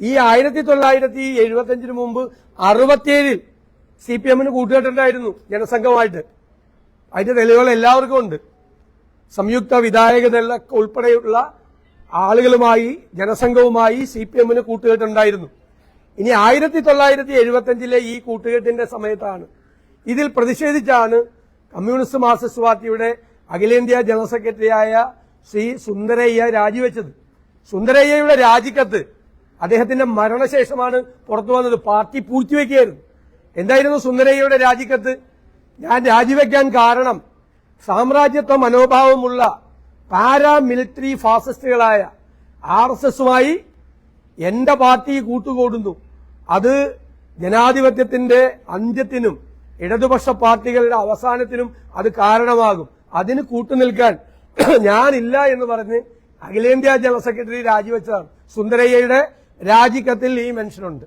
ഈ ആയിരത്തി തൊള്ളായിരത്തി എഴുപത്തി അഞ്ചിന് മുമ്പ് അറുപത്തിയേഴിൽ സി പി എമ്മിന് കൂട്ടുകെട്ടുണ്ടായിരുന്നു ജനസംഘമായിട്ട്. അതിന്റെ തെളിവുകൾ എല്ലാവർക്കും ഉണ്ട്. സംയുക്ത വിധായകതല ഉൾപ്പെടെയുള്ള ആളുകളുമായി ജനസംഘവുമായി സി പി എമ്മിന് കൂട്ടുകെട്ടുണ്ടായിരുന്നു. ഇനി ആയിരത്തി തൊള്ളായിരത്തി എഴുപത്തി അഞ്ചിലെ ഈ കൂട്ടുകെട്ടിന്റെ സമയത്താണ്. ഇതിൽ പ്രതിഷേധിച്ചാണ് കമ്മ്യൂണിസ്റ്റ് മാർക്സിസ്റ്റ് പാർട്ടിയുടെ അഖിലേന്ത്യാ ജനറൽ സെക്രട്ടറിയായ ശ്രീ സുന്ദരയ്യ രാജിവെച്ചത്. സുന്ദരയ്യയുടെ രാജിക്കത്ത് അദ്ദേഹത്തിന്റെ മരണശേഷമാണ് പുറത്തു വന്നത്. പാർട്ടി പൂഴ്ത്തിവെക്കുകയായിരുന്നു. എന്തായിരുന്നു സുന്ദരയ്യയുടെ രാജിക്കത്ത്? ഞാൻ രാജിവെക്കാൻ കാരണം സാമ്രാജ്യത്വ മനോഭാവമുള്ള പാരാമിലിറ്ററി ഫാസിസ്റ്റുകളായ ആർ എസ് എസുമായി എന്റെ പാർട്ടി കൂട്ടുകൂടുന്നു. അത് ജനാധിപത്യത്തിന്റെ അന്ത്യത്തിനും ഇടതുപക്ഷ പാർട്ടികളുടെ അവസാനത്തിനും അത് കാരണമാകും. അതിന് കൂട്ടുനിൽക്കാൻ ഞാനില്ല എന്ന് പറഞ്ഞ് അഖിലേന്ത്യാ ജനറൽ സെക്രട്ടറി രാജിവെച്ചതാണ് സുന്ദരയ്യയുടെ രാജിക്കത്തിൽ ഈ മെൻഷനുണ്ട്